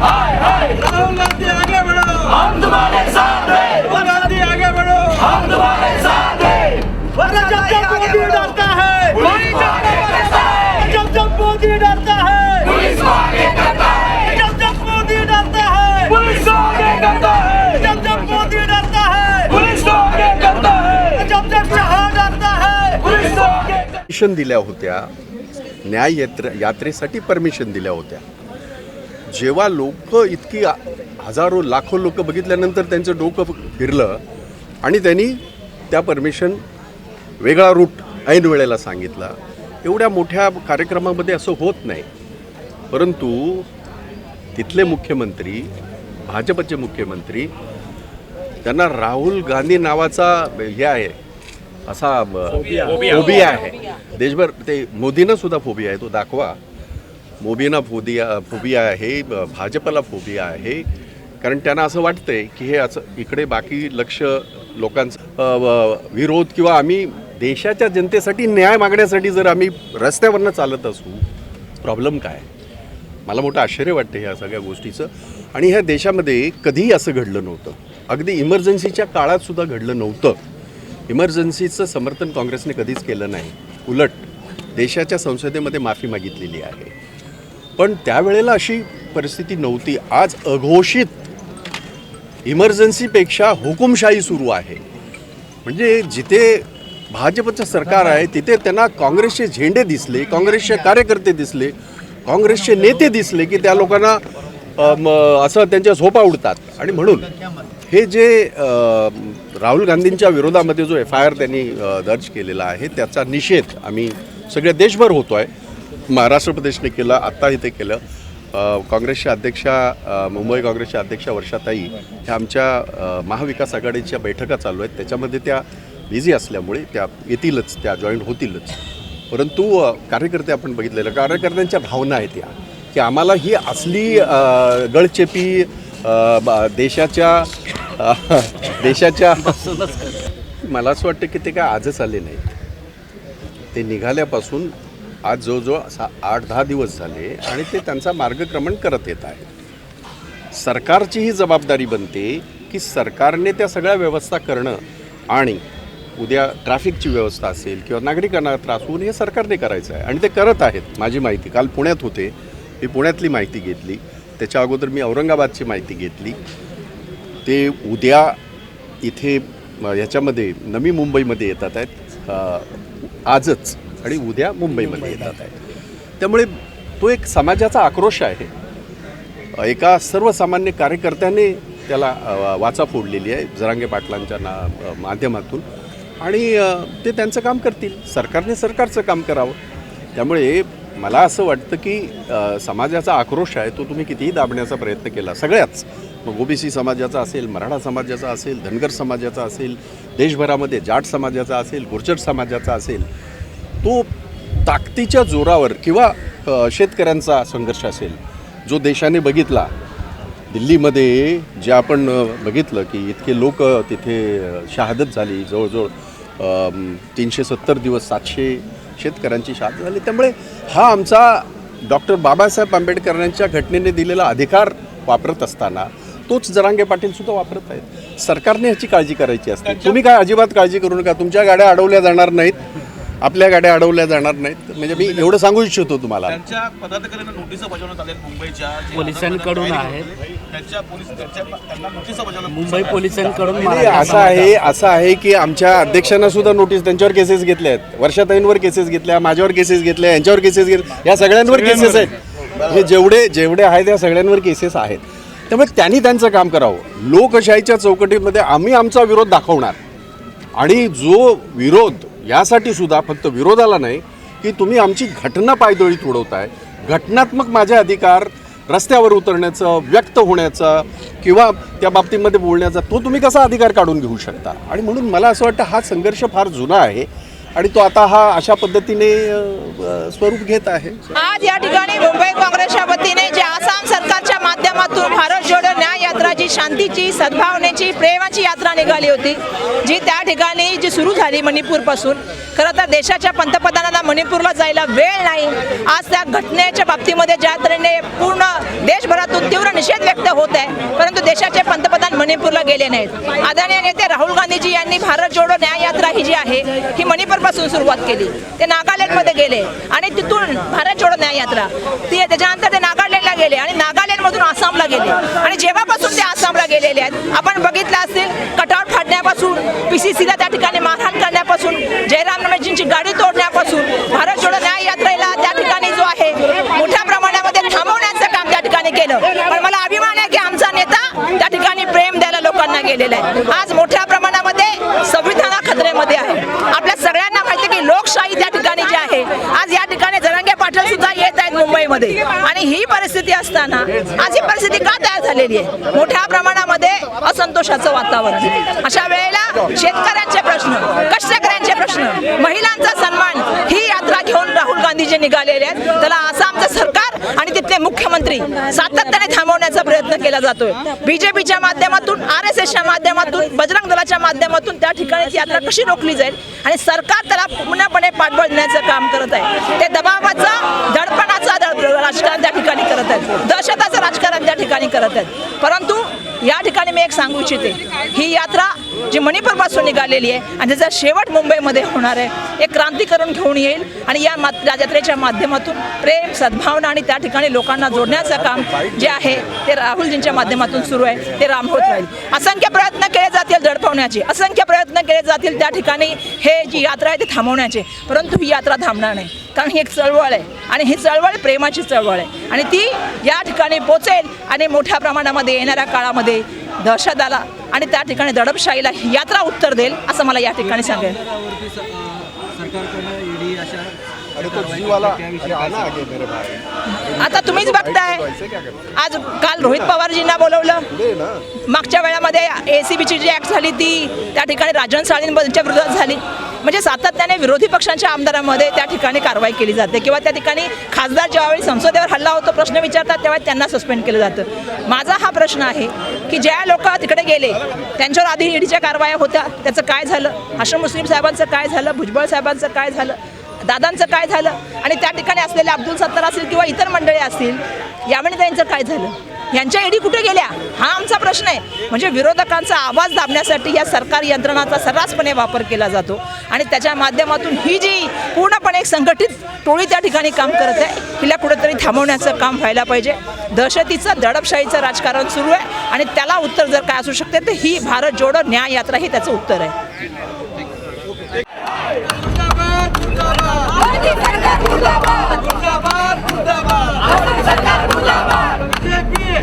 राहुल गांधी आगे बढ़ो। हम तुम्हारे साथ हैं राहुल गांधी आगे बढ़ो। हम तुम्हारे साथ हैं वरना जब जब मोदी डरता है पुलिस को आगे करता है। जब जब मोदी डरता है पुलिस को आगे करता है। जब जब मोदी डरता है पुलिस को आगे करता है। जब जब मोदी डरता है पुलिस को आगे करता है। जब जब शहा डरता है पुलिस को आगे करता है। परमिशन दिल्या होत्या. न्याय यात्रे यात्रेसाठी परमिशन दिल्या होत्या. जेव्हा लोक इतकी हजारो लाखो लोक बघितल्यानंतर त्यांचं डोकं फिरलं आणि त्यांनी त्या परमिशन वेगळा रूट ऐन वेळेला सांगितला. एवढ्या मोठ्या कार्यक्रमामध्ये असं होत नाही. परंतु तिथले मुख्यमंत्री भाजपचे मुख्यमंत्री त्यांना राहुल गांधी नावाचा हे आहे असा फोबिया आहे. देशभर ते मोदीनं सुद्धा फोबिया आहे तो दाखवा. मोदींना फोबिया फोबिया आहे ब- भाजपला फोबिया आहे. कारण त्यांना असं वाटतंय की हे असं इकडे बाकी लक्ष लोकांचा विरोध किंवा आम्ही देशाच्या जनतेसाठी न्याय मागण्यासाठी जर आम्ही रस्त्यावरनं चालत असू प्रॉब्लेम काय? मला मोठं आश्चर्य वाटतं ह्या सगळ्या गोष्टीचं. आणि ह्या देशामध्ये कधीही असं घडलं नव्हतं. अगदी इमर्जन्सीच्या काळातसुद्धा घडलं नव्हतं. इमर्जन्सीचं समर्थन काँग्रेसने कधीच केलं नाही. उलट देशाच्या संसदेमध्ये माफी मागितलेली आहे. पण त्यावेळेला अशी परिस्थिती नव्हती. आज अघोषित इमर्जन्सीपेक्षा हुकुमशाही सुरू आहे. म्हणजे जिथे भाजपचं सरकार आहे तिथे त्यांना काँग्रेसचे झेंडे दिसले काँग्रेसचे कार्यकर्ते दिसले काँग्रेसचे नेते दिसले की त्या लोकांना असं त्यांच्या झोपा उडतात. आणि म्हणून हे जे राहुल गांधींच्या विरोधामध्ये जो एफ आय आर त्यांनी दर्ज केलेला आहे त्याचा निषेध आम्ही सगळ्या देशभर होतो आहे महाराष्ट्र प्रदेशने केलं आत्ता इथे केलं. काँग्रेसच्या अध्यक्षा मुंबई काँग्रेसच्या अध्यक्षा वर्षाताई ह्या आमच्या महाविकास आघाडीच्या बैठका चालू आहेत. त्याच्यामध्ये त्या बिझी असल्यामुळे त्या येतीलच त्या जॉईन होतीलच. परंतु कार्यकर्ते आपण बघितलेलं कार्यकर्त्यांच्या भावना आहेत या की आम्हाला ही असली गळचेपी देशाच्या देशाच्या मला असं वाटतं की ते काय आजच आले नाहीत. ते निघाल्यापासून आज जवळजवळ सा आठ दहा दिवस झाले आणि ते त्यांचा मार्गक्रमण करत येत आहे सरकारची ही जबाबदारी बनते की सरकारने त्या सगळ्या व्यवस्था करणं आणि उद्या ट्रॅफिकची व्यवस्था असेल किंवा नागरिकांना त्रास होऊन हे सरकारने करायचं आहे. आणि ते करत आहेत माझी माहिती. काल पुण्यात होते. मी पुण्यातली माहिती घेतली. त्याच्या अगोदर मी औरंगाबादची माहिती घेतली. ते उद्या इथे ह्याच्यामध्ये नवी मुंबईमध्ये येतात आहेत. आजच आणि उद्या मुंबईमध्ये येतात. आहे त्यामुळे तो एक समाजाचा आक्रोश आहे. एका सर्वसामान्य कार्यकर्त्याने त्याला वाचा फोडलेली आहे जरांगे पाटलांच्या ना माध्यमातून. आणि ते त्यांचं काम करतील. सरकारने सरकारचं काम करावं. त्यामुळे मला असं वाटतं की समाजाचा आक्रोश आहे तो तुम्ही कितीही दाबण्याचा प्रयत्न केला सगळ्याच. मग ओबीसी समाजाचा असेल मराठा समाजाचा असेल धनगर समाजाचा असेल देशभरामध्ये जाट समाजाचा असेल गुर्जर समाजाचा असेल तो ताकदीच्या जोरावर किंवा शेतकऱ्यांचा संघर्ष असेल जो देशाने बघितला दिल्लीमध्ये जे आपण बघितलं की इतके लोक तिथे शहादत झाली जवळजवळ तीनशे सत्तर दिवस सातशे शेतकऱ्यांची शहादत झाली. त्यामुळे हा आमचा डॉक्टर बाबासाहेब आंबेडकरांच्या घटनेने दिलेला अधिकार वापरत असताना तोच जरांगे पाटील सुद्धा वापरत आहेत. सरकारने ह्याची काळजी करायची असते. तुम्ही काय अजिबात काळजी करू नका. तुमच्या गाड्या अडवल्या जाणार नाहीत. आपल्या गाड्या अडवल्या जाणार नाहीत. म्हणजे मी एवढं सांगू इच्छितो तुम्हाला. त्यांच्या पदाधिकाऱ्यांना नोटिसा बजावण्यात आल्या मुंबईच्या. जे पोलिसांकडून आंदोलनात आहेत. होते, त्यांच्या पोलीस त्यांच्या त्यांना नोटिसा बजावण्यात मुंबई पोलिसांकडून नाही, असं आहे असं आहे की आमच्या अध्यक्षांना सुद्धा नोटीस त्यांच्यावर केसेस घेतल्या आहेत. वर्षाताईंवर केसेस घेतल्या माझ्यावर केसेस घेतल्या यांच्यावर केसेस घेतल्या या सगळ्यांवर केसेस आहेत. हे जेवढे जेवढे आहेत त्या सगळ्यांवर केसेस आहेत. त्यामुळे त्यांनी त्यांचं काम करावं. लोकशाहीच्या चौकटीमध्ये आम्ही आमचा विरोध दाखवणार. आणि जो विरोध यासाठी सुद्धा फक्त विरोधाला नाही की तुम्ही आमची घटना पायदळी तुडवताय घटनात्मक माझे अधिकार रस्त्यावर उतरण्याचं व्यक्त होण्याचं किंवा त्या बाबतीमध्ये बोलण्याचा तो तुम्ही कसा अधिकार काढून घेऊ शकता? आणि म्हणून मला असं वाटतं हा संघर्ष फार जुना आहे आणि तो आता हा अशा पद्धतीने स्वरूप घेत आहे. आज या ठिकाणी मुंबई काँग्रेसच्या वतीने जे आसाम सरकारच्या माध्यमातून भारत जोडो जी शांतीची सद्भावनेची प्रेमाची यात्रा निघाली होती जी त्या ठिकाणी जी सुरू झाली मणिपूरपासून. खरं तर देशाच्या पंतप्रधानांना मणिपूरला जायला वेळ नाही. आज त्या घटनेच्या बाबतीमध्ये ज्या तऱ्हेने पूर्ण देशभरातून तीव्र निषेध व्यक्त होत आहे परंतु देशाचे पंतप्रधान मणिपूरला गेले नाहीत. आदरणीय नेते राहुल गांधीजी यांनी भारत जोडो न्याय यात्रा ही जी आहे ही मणिपूरपासून सुरुवात केली. ते नागालँडमध्ये गेले आणि तिथून भारत जोडो न्याय यात्रा. ती त्याच्यानंतर ते नागालँड गेले आणि नागालँडमधून आसामला गेले. आणि जेव्हापासून ते आसामला गेलेले आहेत आपण बघितलं असेल कटआउट फाडण्यापासून पी सी मारहाण करण्यापासून जयराम रमेशजींची गाडी तोडण्यापासून भारत जोडो न्याय यात्रेला त्या ठिकाणी जो आहे मोठ्या प्रमाणामध्ये थांबवण्याचं काम त्या ठिकाणी केलं पण मला अभिमान आहे की आमचा नेता त्या ठिकाणी प्रेम द्यायला लोकांना गेलेला आहे आज मोठ्या प्रमाणामध्ये संविधान खतरेमध्ये आहे आपल्या सगळ्यांना माहिती आहे की लोकशाही त्या ठिकाणी जी आहे आज या ठिकाणी जरांगे पाटील सुद्धा येत आहेत मुंबईमध्ये आणि ही परिस्थिती असताना आज ही परिस्थिती का तयार झालेली आहे? मोठ्या प्रमाणामध्ये असंतोषाचं वातावरण. अशा वेळेला शेतकऱ्यांचे प्रश्न कष्टकऱ्यांचे प्रश्न महिलांचा सन्मान ही यात्रा घेऊन राहुल गांधीजी निघालेले आहेत. त्याला आसामचं सरकार आणि तिथले मुख्यमंत्री सातत्याने थांबवण्याचा प्रयत्न केला जातोय. बीजेपीच्या माध्यमातून आर एस एसच्या माध्यमातून बजरंग दलाच्या माध्यमातून त्या ठिकाणी यात्रा कशी रोखली जाईल? आणि सरकार त्याला पूर्णपणे पाठबळ देण्याचं काम करत आहे ते दबावाचं दडपणाचं दड- राजकारण त्या ठिकाणी करत आहेत दहशताचं राजकारण त्या ठिकाणी करत आहेत. परंतु या ठिकाणी मी एक सांगू इच्छिते ही जी मणिपूरपासून निघालेली आहे आणि त्याचा शेवट मुंबईमध्ये होणार आहे एक क्रांतीकरण घेऊन येईल आणि या मा- यात्रेच्या माध्यमातून प्रेम सद्भावना आणि त्या ठिकाणी लोकांना जोडण्याचं काम जे आहे ते राहुलजींच्या माध्यमातून सुरू आहे ते राम होत राहील. असंख्य प्रयत्न केले जातील दडपवण्याचे असंख्य प्रयत्न केले जातील त्या ठिकाणी हे जी यात्रा आहे ती थांबवण्याचे परंतु ही यात्रा थांबणार नाही. कारण ही एक चळवळ आहे आणि ही चळवळ प्रेमाची चळवळ आहे आणि ती या ठिकाणी पोचेल आणि मोठ्या प्रमाणामध्ये येणाऱ्या काळामध्ये दहशताला आणि त्या ठिकाणी दडपशाहीला यात्रा उत्तर देईल असं मला या ठिकाणी सांगेल. आता तुम्हीच बघताय. आज काल रोहित पवारजींना बोलवलं. मागच्या वेळामध्ये ए सी बीची जी ॲक्ट झाली ती त्या ठिकाणी राजन साळींच्या विरोधात झाली. म्हणजे सातत्याने विरोधी पक्षांच्या आमदारांमध्ये त्या ठिकाणी कारवाई केली जाते किंवा त्या ठिकाणी खासदार ज्यावेळी संसदेवर हल्ला होतो प्रश्न विचारतात तेव्हा त्यांना सस्पेंड केलं जातं. माझा हा प्रश्न आहे की ज्या लोक तिकडे गेले त्यांच्यावर आधी ईडीच्या कारवाया होत्या त्याचं काय झालं? हसन मुस्लिम साहेबांचं काय झालं? भुजबळ साहेबांचं काय झालं? दादांचं काय झालं? आणि त्या ठिकाणी असलेले अब्दुल सत्तार असतील किंवा इतर मंडळी असतील यावेळी त्यांचं काय झालं? यांच्या ईडी कुठे गेल्या? हा आमचा प्रश्न आहे. म्हणजे विरोधकांचा आवाज दाबण्यासाठी या सरकारी यंत्रणाचा सर्रासपणे वापर केला जातो. आणि त्याच्या माध्यमातून ही जी पूर्णपणे एक संघटित टोळी त्या ठिकाणी काम करत आहे हिला कुठेतरी थांबवण्याचं काम व्हायला पाहिजे. दहशतीचं दडपशाहीचं राजकारण सुरू आहे. आणि त्याला उत्तर जर काय असू शकते तर ही भारत जोडो न्याय यात्रा ही त्याचं उत्तर आहे.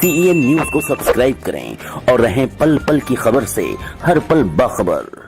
सीईएन न्यूज को सब्सक्राइब करें और रहें पल पल की खबर से हर पल बाखबर।